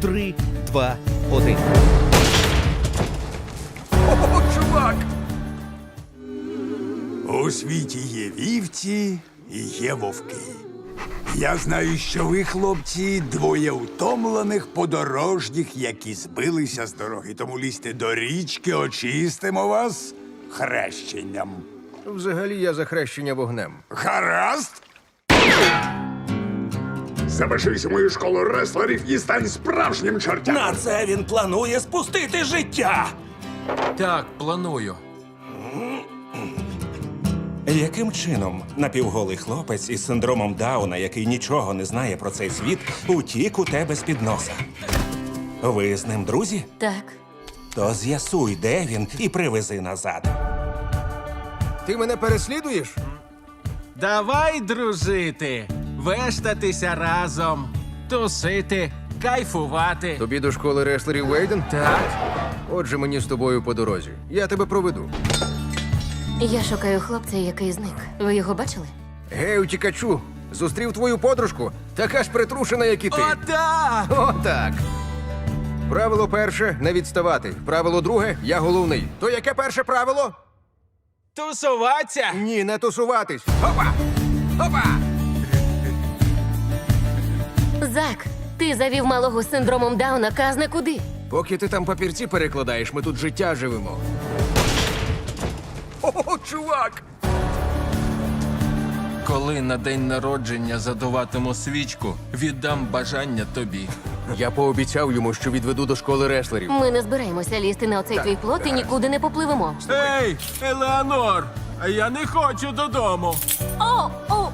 Три, два, один. О, чувак! У світі є вівці і є вовки. Я знаю, що ви, хлопці, двоє утомлених подорожніх, які збилися з дороги. Тому лізьте до річки, очистимо вас хрещенням. Взагалі я за хрещення вогнем. Гаразд? Запишись у мою школу реслерів і стань справжнім чортям. На це він планує спустити життя. Так, планую. Яким чином напівголий хлопець із синдромом Дауна, який нічого не знає про цей світ, утік у тебе з під носа? Ви з ним друзі? Так. То з'ясуй, де він, і привези назад. Ти мене переслідуєш? Давай дружити, вештатися разом, тусити, кайфувати. Тобі до школи реслерів Вейден? Так, Отже, мені з тобою по дорозі. Я тебе проведу. Я шукаю хлопця, який зник. Ви його бачили? Гей, утікачу! Зустрів твою подружку, така ж притрушена, як і ти. отак! Отак. Правило перше не відставати. Правило друге я головний. То яке перше правило? Тусуватися! Ні, не тусуватись. Опа! Опа! Зак, ти завів малого з синдромом Дауна казне куди? Поки ти там папірці перекладаєш, ми тут життя живемо. О, чувак! Коли на день народження задуватиму свічку, віддам бажання тобі. Я пообіцяв йому, що відведу до школи реслерів. Ми не збираємося лізти на оцей твій плот і нікуди не попливемо. Ей, Елеонор! Я не хочу додому. О, о!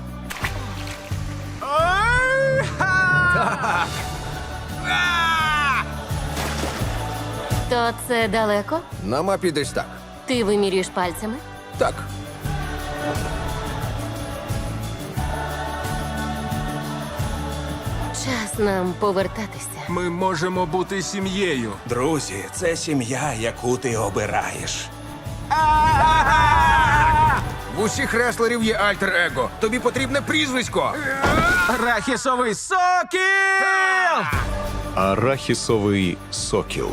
То це далеко? На мапі десь так. Ти вимірюєш пальцями? Так. Час нам повертатися. Ми можемо бути сім'єю. Друзі, це сім'я, яку ти обираєш. В усіх реслерів є альтер-его. Тобі потрібне прізвисько. Арахісовий сокіл! Арахісовий сокіл.